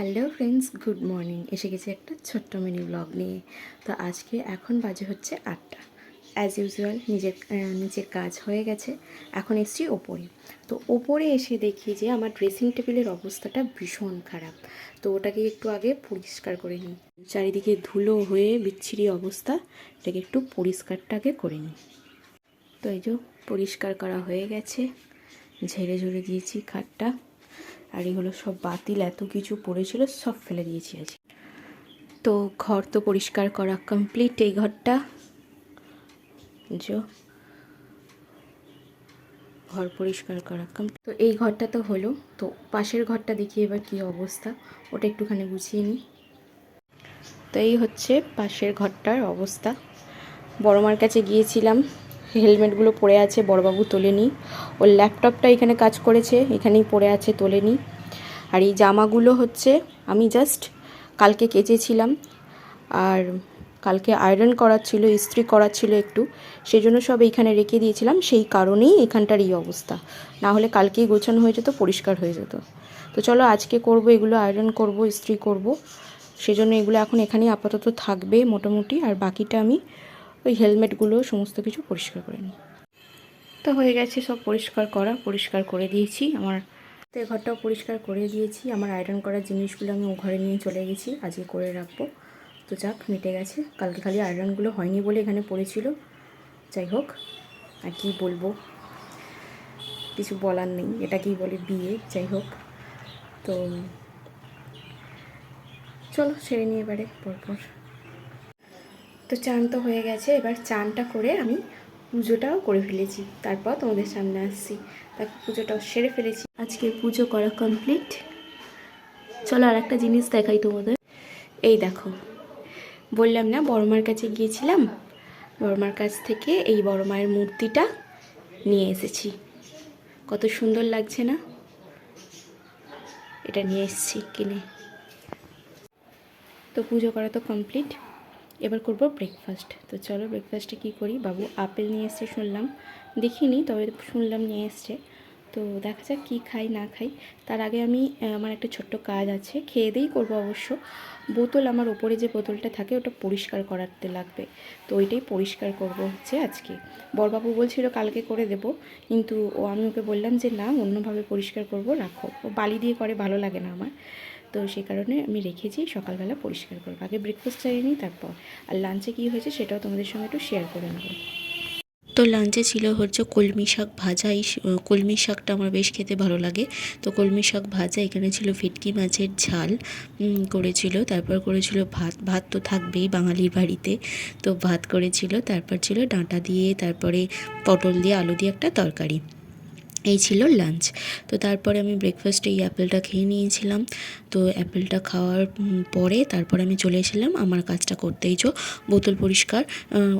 Hello friends, good morning. এসে গেছি একটা ছোট্ট মিনি ব্লগ নিয়ে। তো আজকে এখন বাজে হচ্ছে আটটা। অ্যাজ ইউজুয়াল নিজের নিচের কাজ হয়ে গেছে। এখন এসছি ওপরে। তো ওপরে এসে দেখি যে আমার ড্রেসিং টেবিলের অবস্থাটা ভীষণ খারাপ। তো ওটাকে একটু আগে পরিষ্কার করে নিই। চারিদিকে ধুলো হয়ে বিচ্ছিরি অবস্থা। এটাকে একটু পরিষ্কারটাকে করে নিই। তো এই যে পরিষ্কার করা হয়ে গেছে। ঝেড়ে ঝুড়ে দিয়েছি খাটটা। আর এগুলো সব বাতিল, এত কিছু পড়েছিল, সব ফেলে দিয়েছি আজ। তো ঘর তো পরিষ্কার করা কমপ্লিট এই ঘরটা। ঘর পরিষ্কার করা কমপ্লিট তো এই ঘরটা তো হলো, তো পাশের ঘরটা দেখি এবার কি অবস্থা, ওটা একটুখানি গুছিয়ে নিই। তো এই হচ্ছে পাশের ঘরটার অবস্থা। বড়মার কাছে গিয়েছিলাম হেলমেটগুলো পড়ে আছে, বড়বাবু তোলেনি। ওর ল্যাপটপটা এখানে কাজ করেছে, এখানেই পড়ে আছে, তোলেনি। আর এই জামাগুলো হচ্ছে, আমি জাস্ট কালকে কেচেছিলাম। আর কালকে আয়রন করার ছিল, ইস্ত্রি করার ছিল একটু। সেই জন্য সব এইখানে রেখে দিয়েছিলাম, সেই কারণেই এখানটার এই অবস্থা। না হলে কালকেই গোছানো হয়ে যেত, পরিষ্কার হয়ে যেত। তো চলো আজকে করব, এগুলো আয়রন করব, ইস্ত্রি করব। সেজন্য এগুলো এখন এখানেই আপাতত থাকবে মোটামুটি। আর বাকিটা আমি ওই হেলমেটগুলো সমস্ত কিছু পরিষ্কার করে নিই। তো হয়ে গেছে, সব পরিষ্কার করা, পরিষ্কার করে দিয়েছি। আমার তো ঘরটাও পরিষ্কার করে দিয়েছি। আমার আয়রন করার জিনিসগুলো আমি ও ঘরে নিয়ে চলে গেছি, আজকে করে রাখব। তো যাক, মিটে গেছে। কালকে খালি আয়রনগুলো হয়নি বলে এখানে পড়েছিল। যাই হোক, আর কি বলব? কিছু বলার নেই এটা কি বলে বিয়ে, যাই হোক। তো চলো ছেড়ে নিয়ে এবারে, পরপর। তো চান তো হয়ে গেছে, এবার চানটা করে আমি পুজোটাও করে ফেলেছি। তারপর তোমাদের সামনে আসছি। তারপর পুজোটাও সেরে ফেলেছি। আজকে পুজো করা কমপ্লিট চলো আর একটা জিনিস দেখাই তোমাদের। এই দেখো, বললাম না বড়মার কাছে গিয়েছিলাম। বড়মার কাছ থেকে এই বড় মায়ের মূর্তিটা নিয়ে এসেছি। কত সুন্দর লাগছে না? এটা নিয়ে এসেছি কিনে। তো পুজো করা তো কমপ্লিট এবার করব ব্রেকফাস্ট তো চলো ব্রেকফাস্টে কী করি? বাবু আপেল নিয়ে এসছে শুনলাম। দেখিনি, তবে শুনলাম নিয়ে এসছে। তো দেখা যাক কী খাই, না খাই। তার আগে আমি আমার একটা ছোট্ট কাজ আছে। খেয়ে দিয়েই করব অবশ্য। বোতল আমার ওপরে যে বোতলটা থাকে, ওটা পরিষ্কার করাতে লাগবে। তো ওইটাই পরিষ্কার করব হচ্ছে আজকে। বরবাবু বলছিল কালকে করে দেব, কিন্তু ও আমি ওকে বললাম যে, না, অন্যভাবে পরিষ্কার করব, রাখো। ও বালি দিয়ে করে, ভালো লাগে না আমার। তো সে কারণে আমি রেখেছি, সকালবেলা পরিষ্কার করব। আগে ব্রেকফাস্ট চাইয়ে নিই, তারপর। আর লাঞ্চে কী হয়েছে সেটাও তোমাদের সঙ্গে একটু শেয়ার করে নেব। তো লাঞ্চে ছিল হচ্ছে কলমি শাক ভাজা। এই কলমি শাকটা আমার বেশ খেতে ভালো লাগে। তো কলমি শাক ভাজা, এখানে ছিল ফিটকি মাছের ঝাল করেছিল। তারপর করেছিল ভাত। ভাত তো থাকবেই বাঙালির বাড়িতে। তো ভাত করেছিল, তারপর ছিল ডাঁটা দিয়ে, তারপরে পটল দিয়ে, আলু দিয়ে একটা তরকারি। এই ছিল লাঞ্চ তো তারপরে আমি ব্রেকফাস্টে এই অ্যাপেলটা খেয়ে নিয়েছিলাম। তো অ্যাপেলটা খাওয়ার পরে তারপরে আমি চলে এসেছিলাম আমার কাজটা করতেই চো। বোতল পরিষ্কার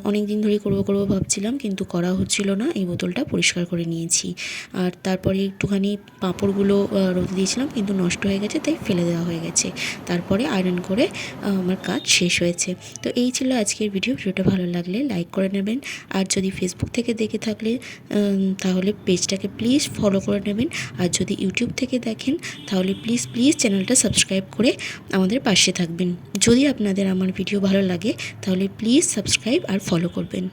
অনেক দিন ধরেই করব করব ভাবছিলাম, কিন্তু করা হচ্ছিল না। এই বোতলটা পরিষ্কার করে নিয়েছি। আর তারপরে একটুখানি পাঁপড়গুলো রোদে দিয়েছিলাম, কিন্তু নষ্ট হয়ে গেছে, তাই ফেলে দেওয়া হয়ে গেছে। তারপরে আয়রন করে আমার কাজ শেষ হয়েছে। তো এই ছিল আজকের ভিডিও ভিডিওটা ভালো লাগলে লাইক করে নেবেন। আর যদি ফেসবুক থেকে দেখে থাকলে তাহলে পেজটাকে প্লিজ ফলো করে নেবেন। আর যদি ইউটিউব থেকে দেখেন, তাহলে প্লিজ প্লিজ চ্যানেলটা সাবস্ক্রাইব করে আমাদের পাশে থাকবেন। যদি আপনাদের আমার ভিডিও ভালো লাগে, তাহলে প্লিজ সাবস্ক্রাইব আর ফলো করবেন।